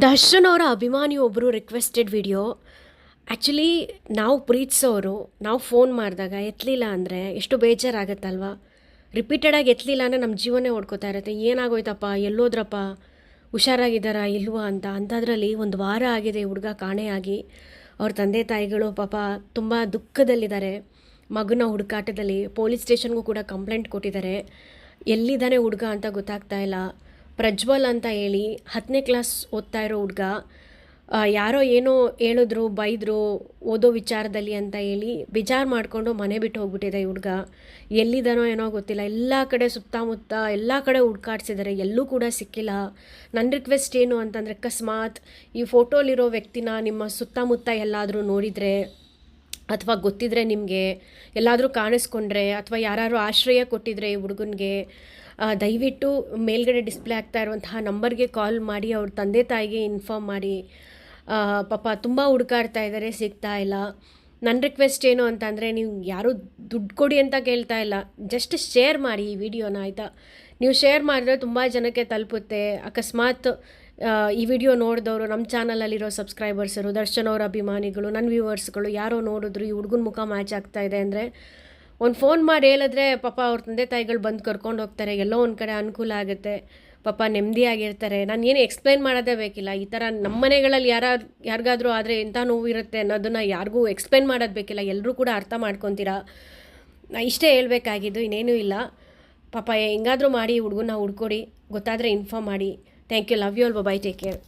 ದರ್ಶನ್ ಅವರ ಅಭಿಮಾನಿ ಒಬ್ಬರು ರಿಕ್ವೆಸ್ಟೆಡ್ ವಿಡಿಯೋ ಆ್ಯಕ್ಚುಲಿ ನಾವು ಪ್ರೀತಿಸೋರು ನಾವು ಫೋನ್ ಮಾಡಿದಾಗ ಎತ್ತಲಿಲ್ಲ ಅಂದರೆ ಎಷ್ಟು ಬೇಜಾರಾಗತ್ತಲ್ವ? ರಿಪೀಟೆಡಾಗಿ ಎತ್ತಲಿಲ್ಲ ಅಂದರೆ ನಮ್ಮ ಜೀವನೇ ಓಡ್ಕೋತಾ ಇರುತ್ತೆ. ಏನಾಗೋಯ್ತಪ್ಪ? ಎಲ್ಲೋದ್ರಪ್ಪ? ಹುಷಾರಾಗಿದ್ದಾರಾ? ಇಲ್ವಾ ಅಂತ. ಅಂಥದ್ರಲ್ಲಿ ಒಂದು ವಾರ ಆಗಿದೆ ಹುಡುಗ ಕಾಣೆಯಾಗಿ ಅವ್ರ ತಂದೆ ತಾಯಿಗಳು ಪಾಪ ತುಂಬ ದುಃಖದಲ್ಲಿದ್ದಾರೆ. ಮಗನ ಹುಡುಕಾಟದಲ್ಲಿ ಪೊಲೀಸ್ ಸ್ಟೇಷನ್ಗೂ ಕೂಡ ಕಂಪ್ಲೇಂಟ್ ಕೊಟ್ಟಿದ್ದಾರೆ. ಎಲ್ಲಿದ್ದಾನೆ ಹುಡುಗ ಅಂತ ಗೊತ್ತಾಗ್ತಾ ಇಲ್ಲ. ಪ್ರಜ್ವಲ್ ಅಂತ ಹೇಳಿ ಹತ್ತನೇ ಕ್ಲಾಸ್ ಓದ್ತಾ ಇರೋ ಹುಡುಗ ಯಾರೋ ಏನೋ ಹೇಳಿದ್ರು, ಬೈದರು, ಓದೋ ವಿಚಾರದಲ್ಲಿ ಅಂತ ಹೇಳಿ ಬೇಜಾರು ಮಾಡಿಕೊಂಡು ಮನೆ ಬಿಟ್ಟು ಹೋಗ್ಬಿಟ್ಟಿದೆ ಈ ಹುಡುಗ. ಎಲ್ಲಿದ್ದಾನೋ ಏನೋ ಗೊತ್ತಿಲ್ಲ. ಎಲ್ಲ ಕಡೆ ಸುತ್ತಮುತ್ತ ಎಲ್ಲ ಕಡೆ ಹುಡ್ಕಾಡ್ಸಿದ್ದಾರೆ ಎಲ್ಲೂ ಕೂಡ ಸಿಕ್ಕಿಲ್ಲ. ನನ್ನ ರಿಕ್ವೆಸ್ಟ್ ಏನು ಅಂತಂದರೆ, ಅಕಸ್ಮಾತ್ ಈ ಫೋಟೋಲಿರೋ ವ್ಯಕ್ತಿನ ನಿಮ್ಮ ಸುತ್ತಮುತ್ತ ಎಲ್ಲಾದರೂ ನೋಡಿದರೆ ಅಥವಾ ಗೊತ್ತಿದ್ರೆ ನಿಮಗೆ, ಎಲ್ಲಾದರೂ ಕಾಣಿಸ್ಕೊಂಡ್ರೆ ಅಥವಾ ಯಾರು ಆಶ್ರಯ ಕೊಟ್ಟಿದ್ರೆ ಈ ಹುಡುಗನಿಗೆ ದಯವಿಟ್ಟು ಮೇಲ್ಗಡೆ ಡಿಸ್ಪ್ಲೇ ಆಗ್ತಾ ಇರುವಂತಹ ನಂಬರ್ಗೆ ಕಾಲ್ ಮಾಡಿ, ಅವ್ರ ತಂದೆ ತಾಯಿಗೆ ಇನ್ಫಾರ್ಮ್ ಮಾಡಿ. ಪಾಪ ತುಂಬ ಹುಡ್ಕಾಡ್ತಾ ಇದ್ದಾರೆ ಸಿಗ್ತಾ ಇಲ್ಲ. ನನ್ನ ರಿಕ್ವೆಸ್ಟ್ ಏನು ಅಂತಂದರೆ ನೀವು ಯಾರೂ ದುಡ್ಡು ಕೊಡಿ ಅಂತ ಕೇಳ್ತಾ ಇಲ್ಲ. ಜಸ್ಟ್ ಶೇರ್ ಮಾಡಿ ಈ ವಿಡಿಯೋನ, ಆಯಿತಾ? ನೀವು ಶೇರ್ ಮಾಡಿದ್ರೆ ತುಂಬ ಜನಕ್ಕೆ ತಲುಪುತ್ತೆ. ಅಕಸ್ಮಾತ್ ಈ ವಿಡಿಯೋ ನೋಡಿದವರು ನಮ್ಮ ಚಾನಲಲ್ಲಿರೋ ಸಬ್ಸ್ಕ್ರೈಬರ್ಸರು ದರ್ಶನ್ ಅವರ ಅಭಿಮಾನಿಗಳು ನನ್ನ ವ್ಯೂವರ್ಸ್ಗಳು, ಯಾರೋ ನೋಡಿದ್ರು ಈ ಹುಡುಗನ ಮುಖ ಮ್ಯಾಚ್ ಆಗ್ತಾ ಇದೆ ಅಂದರೆ ಒಂದು ಫೋನ್ ಮಾಡಿ ಹೇಳಿದ್ರೆ ಪಾಪ ಅವ್ರ ತಂದೆ ತಾಯಿಗಳು ಬಂದು ಕರ್ಕೊಂಡು ಹೋಗ್ತಾರೆ. ಎಲ್ಲೋ ಒಂದು ಕಡೆ ಅನುಕೂಲ ಆಗುತ್ತೆ. ಪಾಪ ನೆಮ್ಮದಿಯಾಗಿರ್ತಾರೆ ನಾನು ಏನು ಎಕ್ಸ್ಪ್ಲೈನ್ ಮಾಡೋದೇ ಬೇಕಿಲ್ಲ. ಈ ಥರ ನಮ್ಮ ಮನೆಗಳಲ್ಲಿ ಯಾರು, ಯಾರಿಗಾದರೂ ಆದರೆ ಎಂಥ ನೋವು ಇರುತ್ತೆ ಅನ್ನೋದನ್ನು ಯಾರಿಗೂ ಎಕ್ಸ್ಪ್ಲೈನ್ ಮಾಡೋದು ಬೇಕಿಲ್ಲ. ಎಲ್ಲರೂ ಕೂಡ ಅರ್ಥ ಮಾಡ್ಕೊತೀರಾ? ಇಷ್ಟೇ ಹೇಳಬೇಕಾಗಿದ್ದು, ಇನ್ನೇನೂ ಇಲ್ಲ. ಪಾಪ ಹೆಂಗಾದರೂ ಮಾಡಿ ಹುಡುಗನ ಹುಡ್ಕೊಡಿ. ಗೊತ್ತಾದರೆ ಇನ್ಫಾರ್ಮ್ ಮಾಡಿ. ಥ್ಯಾಂಕ್ ಯು ಲವ್ ಯು ಅಲ್ ಬಾಯ್ ಟೇಕ್ ಕೇರ್